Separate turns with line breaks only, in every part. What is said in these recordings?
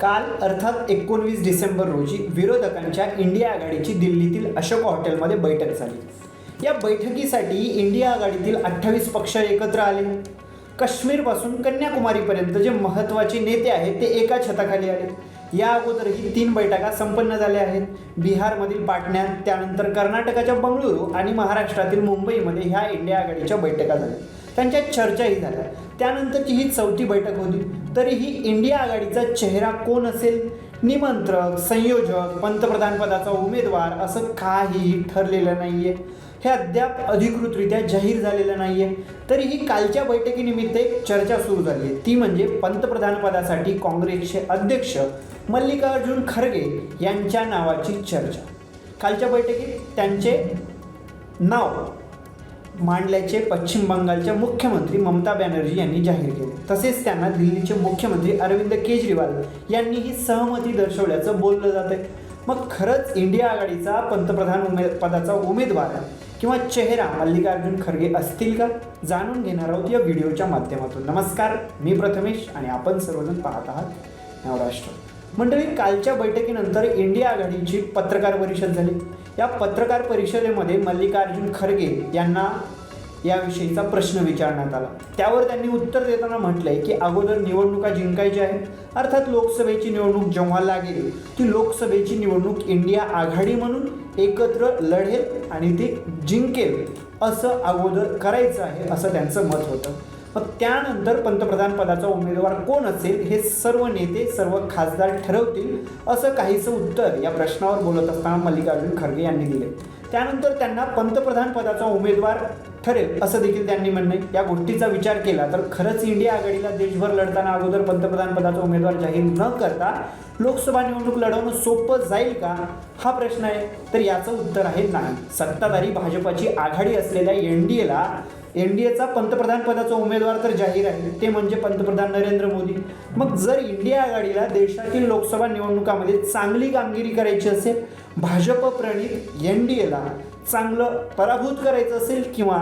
काल अर्थात एकोणवीस डिसेंबर रोजी विरोधकांच्या इंडिया आघाडीची दिल्लीतील अशोक हॉटेलमध्ये बैठक झाली. या बैठकीसाठी इंडिया आघाडीतील अठ्ठावीस पक्ष एकत्र आले. काश्मीरपासून कन्याकुमारीपर्यंत जे महत्त्वाचे नेते आहेत ते एका छताखाली आले. या अगोदरही तीन बैठका संपन्न झाल्या आहेत. बिहारमधील पाटण्यात त्यानंतर कर्नाटकाच्या बंगळुरू आणि महाराष्ट्रातील मुंबईमध्ये ह्या इंडिया आघाडीच्या बैठका झाल्या. त्यांच्या चर्चाही झाल्या. त्यानंतरची ही चौथी बैठक होती. तरीही इंडिया आघाडीचा चेहरा कोण असेल? निमंत्रक संयोजक पंतप्रधान पदाचा उमेदवार असं काहीही ठरलेलं नाही आहे हे अद्याप अधिकृतरित्या जाहीर झालेलं नाही आहे तरीही कालच्या बैठकीनिमित्त एक चर्चा सुरू झाली आहे ती म्हणजे पंतप्रधानपदासाठी काँग्रेसचे अध्यक्ष मल्लिकार्जुन खरगे यांच्या नावाची चर्चा. कालच्या बैठकीत त्यांचे नाव मांडल्याचे पश्चिम बंगालच्या मुख्यमंत्री ममता बॅनर्जी यांनी जाहीर केले. तसेच त्यांना दिल्लीचे मुख्यमंत्री अरविंद केजरीवाल यांनीही सहमती दर्शवल्याचं बोललं जात आहे मग खरंच इंडिया आघाडीचा पंतप्रधान उमेद पदाचा उमेदवार किंवा चेहरा मल्लिकार्जुन खरगे असतील का? जाणून घेणार आहोत या व्हिडिओच्या माध्यमातून. नमस्कार मी प्रथमेश आणि आपण सर्वजण पाहत आहात नवराष्ट्र. मंडळी कालच्या बैठकीनंतर इंडिया आघाडीची पत्रकार परिषद झाली. या पत्रकार परिषदेमध्ये मल्लिकार्जुन खरगे यांना याविषयीचा प्रश्न विचारण्यात आला. त्यावर त्यांनी उत्तर देताना म्हटलंय की अगोदर निवडणुका जिंकायच्या आहेत. अर्थात लोकसभेची निवडणूक जेव्हा लागेल ती लोकसभेची निवडणूक इंडिया आघाडी म्हणून एकत्र लढेल आणि ती जिंकेल असं अगोदर करायचं आहे असं त्यांचं मत होतं. मग त्यानंतर पंतप्रधान पदाचा उमेदवार कोण असेल हे सर्व नेते सर्व खासदार ठरवतील असं काहीचं उत्तर या प्रश्नावर बोलत असताना मल्लिकार्जुन खरगे यांनी दिले त्यानंतर त्यांना पंतप्रधान पदाचा उमेदवार ठरेल असं देखील त्यांनी म्हणणे या गोष्टीचा विचार केला तर खरंच इंडिया आघाडीला देशभर लढताना अगोदर पंतप्रधान पदाचा उमेदवार जाहीर न करता लोकसभा निवडणूक लढवणं सोपं जाईल का? हा प्रश्न आहे. तर याचं उत्तर आहे नाही. सत्ताधारी भाजपाची आघाडी असलेल्या एन डी एला एन डी एचा पंतप्रधान पदाचा उमेदवार तर जाहीर आहे. ते म्हणजे पंतप्रधान नरेंद्र मोदी. मग जर इंडिया आघाडीला देशातील लोकसभा निवडणुकामध्ये चांगली कामगिरी करायची असेल भाजप प्रणित एन डी एला चांगलं पराभूत करायचं असेल किंवा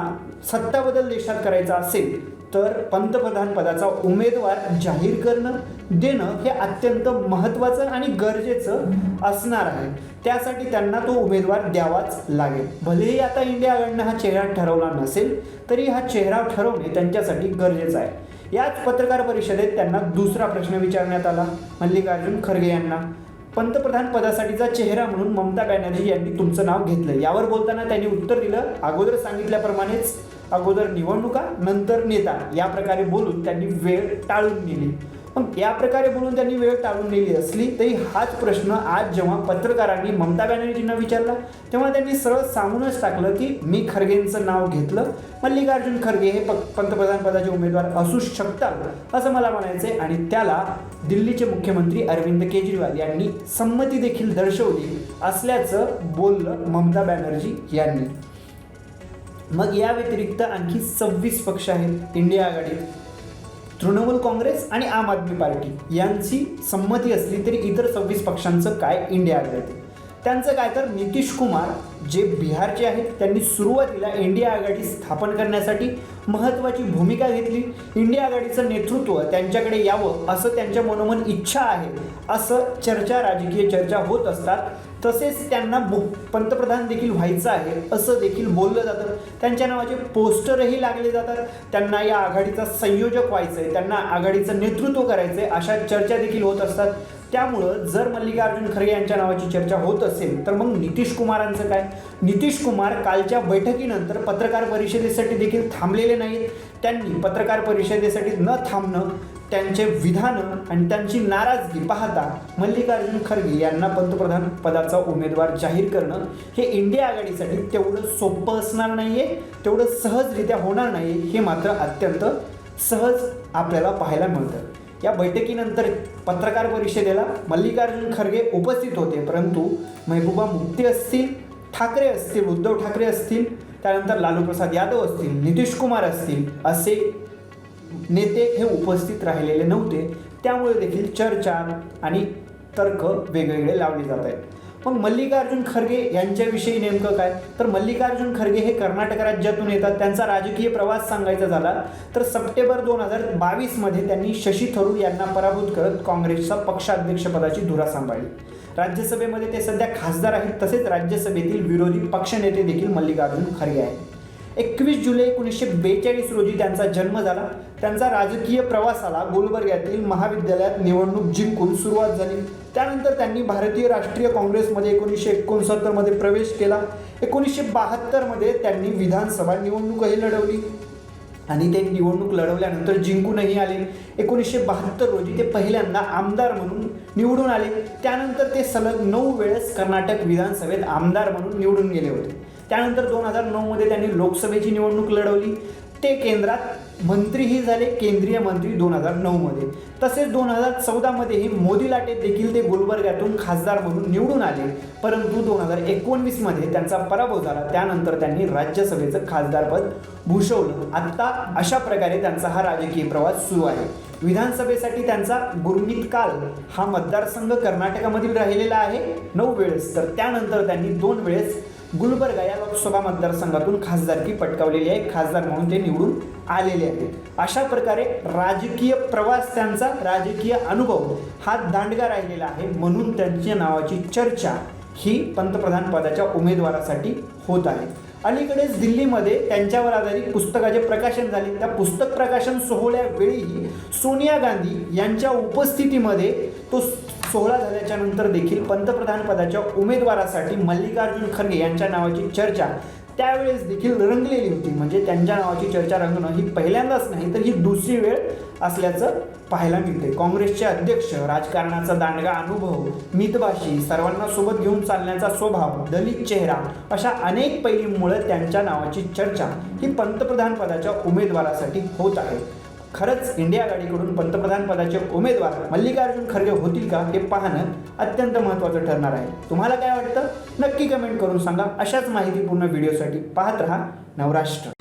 सत्ताबदल देशात करायचा असेल तर पंतप्रधान पदाचा उमेदवार जाहीर करणं देणं हे अत्यंत महत्त्वाचं आणि गरजेचं असणार आहे. त्यासाठी त्यांना तो उमेदवार द्यावाच लागेल. भलेही आता इंडिया आघाडीनं हा चेहरा ठरवला नसेल तरी हा चेहरा ठरवणे त्यांच्यासाठी गरजेचं आहे. याच पत्रकार परिषदेत त्यांना दुसरा प्रश्न विचारण्यात आला. मल्लिकार्जुन खरगे यांना पंतप्रधान पदासाठीचा चेहरा म्हणून ममता बॅनर्जी यांनी तुमचं नाव घेतलं. यावर बोलताना त्यांनी उत्तर दिलं. अगोदर सांगितल्याप्रमाणेच अगोदर निवडणुका नंतर नेता. या प्रकारे बोलून त्यांनी वेळ टाळून नेली. मग या प्रकारे बोलून त्यांनी वेळ टाळून नेली असली तरी हाच प्रश्न आज जेव्हा पत्रकारांनी ममता बॅनर्जींना विचारला तेव्हा त्यांनी सरळ सांगूनच टाकलं की मी खरगेंचं नाव घेतलं. मल्लिकार्जुन खरगे हे पंतप्रधान पदाचे उमेदवार असू शकतात असं मला म्हणायचंय. आणि त्याला दिल्लीचे मुख्यमंत्री अरविंद केजरीवाल यांनी संमती देखील दर्शवली असल्याचं बोललं ममता बॅनर्जी यांनी. मग या व्यतिरिक्त आणखी सव्वीस पक्ष आहेत इंडिया आघाडीत तृणमूल काँग्रेस आणि आम आदमी पार्टी. यांची संमती असली तरी इतर सव्वीस पक्षांचं काय इंडिया आघाडीत त्यांचं काय तर नितीश कुमार जे बिहारचे आहेत त्यांनी सुरुवातीला इंडिया आघाडी स्थापन करण्यासाठी महत्त्वाची भूमिका घेतली. इंडिया आघाडीचं नेतृत्व त्यांच्याकडे यावं असं त्यांच्या मनोमन इच्छा आहे असं चर्चा राजकीय चर्चा होत असतात. तसेच त्यांना बु पंतप्रधान देखील व्हायचं आहे असं देखील बोललं जातं. त्यांच्या नावाचे पोस्टरही लागले जातात. त्यांना या आघाडीचा संयोजक व्हायचं आहे त्यांना आघाडीचं नेतृत्व करायचं आहे अशा चर्चा देखील होत असतात. त्यामुळं जर मल्लिकार्जुन खरगे यांच्या नावाची चर्चा होत असेल तर मग नितीश कुमारांचं काय? नितीश कुमार कालच्या बैठकीनंतर पत्रकार परिषदेसाठी देखील थांबलेले नाहीत. त्यांनी पत्रकार परिषदेसाठी न थांबणं त्यांचे विधानं आणि त्यांची नाराजगी पाहता मल्लिकार्जुन खरगे यांना पंतप्रधान पदाचा उमेदवार जाहीर करणं हे इंडिया आघाडीसाठी तेवढं सोपं असणार नाही आहे तेवढं सहजरित्या होणार नाही हे मात्र अत्यंत सहज आपल्याला पाहायला मिळतं. या बैठकीनंतर पत्रकार परिषदेला मल्लिकार्जुन खरगे उपस्थित होते परंतु महबूबा मुक्ती असतील ठाकरे असतील उद्धव ठाकरे असतील त्यानंतर लालू प्रसाद यादव असतील नितीश कुमार असतील असे नेते हे उपस्थित राहिलेले नव्हते. त्यामुळे देखील चर्चा आणि तर्क वेगवेगळे लावले जात आहेत. मग मल्लिकार्जुन खरगे यांच्याविषयी नेमकं काय? तर मल्लिकार्जुन खरगे हे कर्नाटक राज्यातून येतात. त्यांचा राजकीय प्रवास सांगायचा झाला तर सप्टेंबर दोन हजार बावीसमध्ये त्यांनी शशी थरूर यांना पराभूत करत काँग्रेसचा पक्षाध्यक्षपदाची धुरा सांभाळली. राज्यसभेमध्ये ते सध्या खासदार आहेत. तसेच राज्यसभेतील विरोधी पक्षनेते देखील मल्लिकार्जुन खरगे आहेत. एकवीस जुलै एकोणीसशे बेचाळीस रोजी त्यांचा जन्म झाला. त्यांचा राजकीय प्रवासाला गुलबर्ग्यातील महाविद्यालयात निवडणूक जिंकून सुरुवात झाली. त्यानंतर त्यांनी भारतीय राष्ट्रीय काँग्रेसमध्ये एकोणीसशे एकोणसत्तरमध्ये प्रवेश केला. एकोणीसशे बहात्तरमध्ये त्यांनी विधानसभा निवडणूकही लढवली. आणि ते निवडणूक लढवल्यानंतर जिंकूनही आले. एकोणीसशे बहात्तर रोजी ते पहिल्यांदा आमदार म्हणून निवडून आले. त्यानंतर ते सलग नऊ वेळेस कर्नाटक विधानसभेत आमदार म्हणून निवडून गेले होते. त्यानंतर दोन हजार नऊमध्ये त्यांनी लोकसभेची निवडणूक लढवली. ते केंद्रात मंत्रीही झाले केंद्रीय मंत्री दोन हजार नऊमध्ये तसेच दोन हजार चौदामध्येही मोदी लाटेत देखील ते गुलबर्ग्यातून खासदार म्हणून निवडून आले. परंतु दोन हजार एकोणवीसमध्ये त्यांचा पराभव झाला. त्यानंतर त्यांनी राज्यसभेचं खासदारपद भूषवलं. आत्ता अशा प्रकारे त्यांचा हा राजकीय प्रवास सुरू आहे. विधानसभेसाठी त्यांचा गुरमीत काल हा मतदारसंघ कर्नाटकामधील राहिलेला आहे. नऊ वेळेस. तर त्यानंतर त्यांनी दोन वेळेस गुलबर्गा या लोकसभा मतदारसंघातून खासदारकी पटकावलेली आहे. खासदार म्हणून ते निवडून आलेले आहेत. अशा प्रकारे राजकीय प्रवास त्यांचा राजकीय अनुभव हा दांडगा राहिलेला आहे म्हणून त्यांच्या नावाची चर्चा ही पंतप्रधान पदाच्या उमेदवारासाठी होत आहे. अलीकडेच दिल्लीमध्ये त्यांच्यावर आधारित पुस्तकाचे प्रकाशन झाले त्या पुस्तक प्रकाशन सोहळ्यावेळीही सोनिया गांधी यांच्या उपस्थितीमध्ये तो सोहळा झाल्याच्यानंतर देखील पंतप्रधान पदाच्या उमेदवारासाठी मल्लिकार्जुन खरगे यांच्या नावाची चर्चा त्यावेळेस देखील रंगलेली होती. म्हणजे त्यांच्या नावाची चर्चा रंगणं ही पहिल्यांदाच नाही तर ही दुसरी वेळ असल्याचं पाहायला मिळते काँग्रेसचे अध्यक्ष राजकारणाचा दांडगा अनुभव मितभाषी सर्वांना सोबत घेऊन चालण्याचा स्वभाव दलित चेहरा अशा अनेक पैलींमुळे त्यांच्या नावाची चर्चा ही पंतप्रधान पदाच्या उमेदवारासाठी होत आहे. खरंच इंडिया आघाडीकडून पंतप्रधान पदाचे उमेदवार मल्लिकार्जुन खरगे होतील का हे पाहणं अत्यंत महत्त्वाचं ठरणार आहे. तुम्हाला काय वाटतं? नक्की कमेंट करून सांगा. अशाच माहितीपूर्ण व्हिडिओसाठी पाहत रहा नवराष्ट्र.